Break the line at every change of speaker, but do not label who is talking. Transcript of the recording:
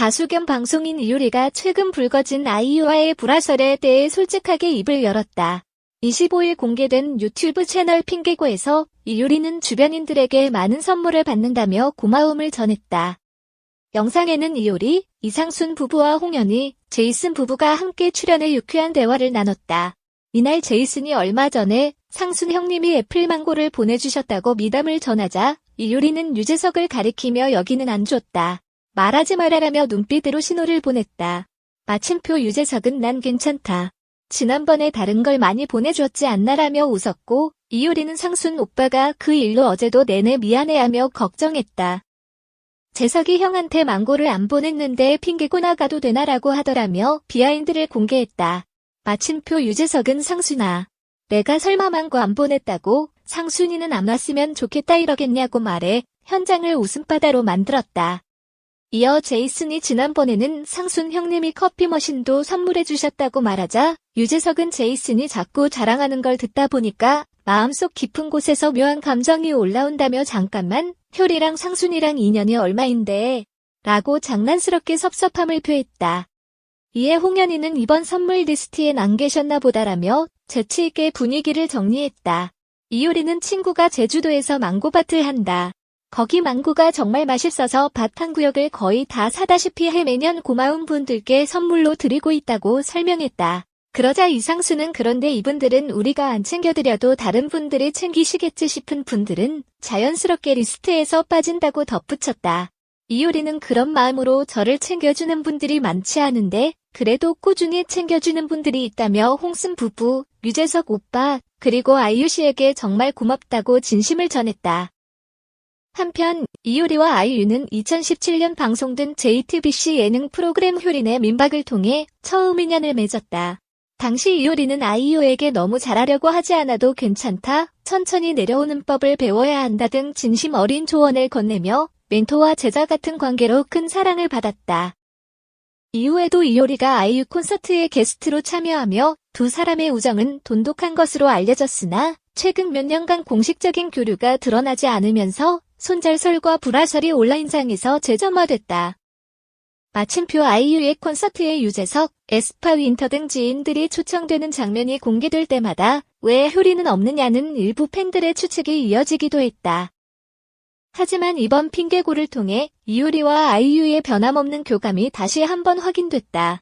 가수 겸 방송인 이효리가 최근 불거진 아이유와의 불화설에 대해 솔직하게 입을 열었다. 25일 공개된 유튜브 채널 핑계고에서 이효리는 주변인들에게 많은 선물을 받는다며 고마움을 전했다. 영상에는 이효리, 이상순 부부와 홍현희, 제이슨 부부가 함께 출연해 유쾌한 대화를 나눴다. 이날 제이슨이 얼마 전에 상순 형님이 애플망고를 보내주셨다고 미담을 전하자 이효리는 유재석을 가리키며 여기는 안 줬다. 말하지 말아라며 눈빛으로 신호를 보냈다. 마침표 유재석은 난 괜찮다. 지난번에 다른 걸 많이 보내줬지 않나라며 웃었고 이효리는 상순 오빠가 그 일로 어제도 내내 미안해하며 걱정했다. 재석이 형한테 망고를 안 보냈는데 핑계고 나가도 되나라고 하더라며 비하인드를 공개했다. 마침표 유재석은 상순아. 내가 설마 망고 안 보냈다고 상순이는 안 왔으면 좋겠다 이러겠냐고 말해 현장을 웃음바다로 만들었다. 이어 제이슨이 지난번에는 상순 형님이 커피 머신도 선물해 주셨다고 말하자 유재석은 제이슨이 자꾸 자랑하는 걸 듣다 보니까 마음속 깊은 곳에서 묘한 감정이 올라온다며 잠깐만 효리랑 상순이랑 인연이 얼마인데 라고 장난스럽게 섭섭함을 표했다. 이에 홍현희는 이번 선물 리스트엔 안 계셨나 보다라며 재치있게 분위기를 정리했다. 이효리는 친구가 제주도에서 망고밭을 한다. 거기 망고가 정말 맛있어서 밭한 구역을 거의 다 사다시피 해 매년 고마운 분들께 선물로 드리고 있다고 설명했다. 그러자 이상수는 그런데 이분들은 우리가 안 챙겨드려도 다른 분들이 챙기시겠지 싶은 분들은 자연스럽게 리스트에서 빠진다고 덧붙였다. 이효리는 그런 마음으로 저를 챙겨주는 분들이 많지 않은데 그래도 꾸준히 챙겨주는 분들이 있다며 홍순 부부, 유재석 오빠, 그리고 아이유 씨에게 정말 고맙다고 진심을 전했다. 한편 이효리와 아이유는 2017년 방송된 JTBC 예능 프로그램 효린의 민박을 통해 처음 인연을 맺었다. 당시 이효리는 아이유에게 너무 잘하려고 하지 않아도 괜찮다, 천천히 내려오는 법을 배워야 한다 등 진심 어린 조언을 건네며 멘토와 제자 같은 관계로 큰 사랑을 받았다. 이후에도 이효리가 아이유 콘서트에 게스트로 참여하며 두 사람의 우정은 돈독한 것으로 알려졌으나 최근 몇 년간 공식적인 교류가 드러나지 않으면서 손절설과 불화설이 온라인상에서 재점화됐다. 마침표 아이유의 콘서트에 유재석, 에스파 윈터 등 지인들이 초청되는 장면이 공개될 때마다 왜 효리는 없느냐는 일부 팬들의 추측이 이어지기도 했다. 하지만 이번 핑계고를 통해 이효리와 아이유의 변함없는 교감이 다시 한번 확인됐다.